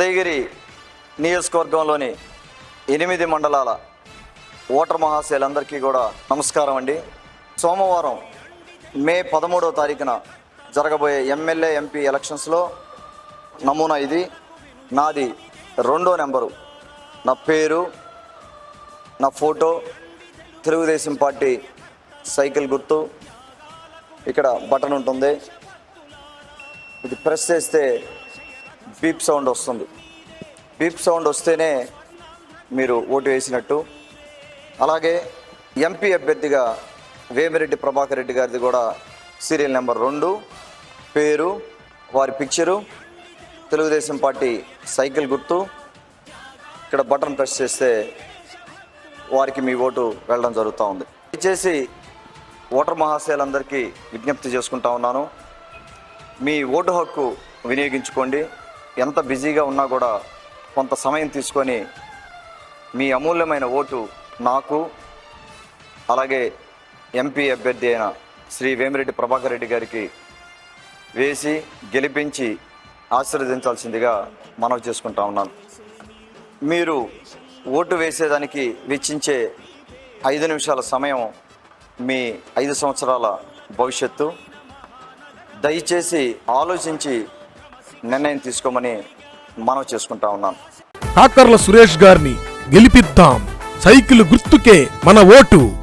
ఉదయగిరి నియోజకవర్గంలోని ఎనిమిది మండలాల ఓటర్ మహాశయులందరికీ కూడా నమస్కారం అండి. సోమవారం మే పదమూడవ తారీఖున జరగబోయే ఎమ్మెల్యే ఎంపీ ఎలక్షన్స్లో నమూనా ఇది. నాది రెండో నెంబరు. నా పేరు నా ఫోటో తెలుగుదేశం పార్టీ సైకిల్ గుర్తు. ఇక్కడ బటన్ ఉంటుంది. ఇది ప్రెస్ చేస్తే బీప్ సౌండ్ వస్తుంది. బీప్ సౌండ్ వస్తేనే మీరు ఓటు వేసినట్టు. అలాగే ఎంపీ అభ్యర్థిగా వేమిరెడ్డి ప్రభాకర్ రెడ్డి గారిది కూడా సీరియల్ నెంబర్ రెండు. పేరు వారి పిక్చరు తెలుగుదేశం పార్టీ సైకిల్ గుర్తు. ఇక్కడ బటన్ ప్రెస్ చేస్తే వారికి మీ ఓటు వెళ్ళడం జరుగుతూ ఉంది. దయచేసి ఓటర్ మహాశయులందరికీ విజ్ఞప్తి చేసుకుంటా ఉన్నాను. మీ ఓటు హక్కు వినియోగించుకోండి. ఎంత బిజీగా ఉన్నా కూడా కొంత సమయం తీసుకొని మీ అమూల్యమైన ఓటు నాకు అలాగే ఎంపీ అభ్యర్థి అయిన శ్రీ వేమిరెడ్డి ప్రభాకర్ రెడ్డి గారికి వేసి గెలిపించి ఆశీర్వదించాల్సిందిగా మనవి చేసుకుంటా ఉన్నాను. మీరు ఓటు వేసేదానికి వెచ్చించే ఐదు నిమిషాల సమయం మీ ఐదు సంవత్సరాల భవిష్యత్తు. దయచేసి ఆలోచించి నిర్ణయం తీసుకోమని మనవి చేసుకుంటా ఉన్నాను. కాకర్ల సురేష్ గారిని గెలిపిద్దాం. సైకిల్ గుర్తుకే మన ఓటు.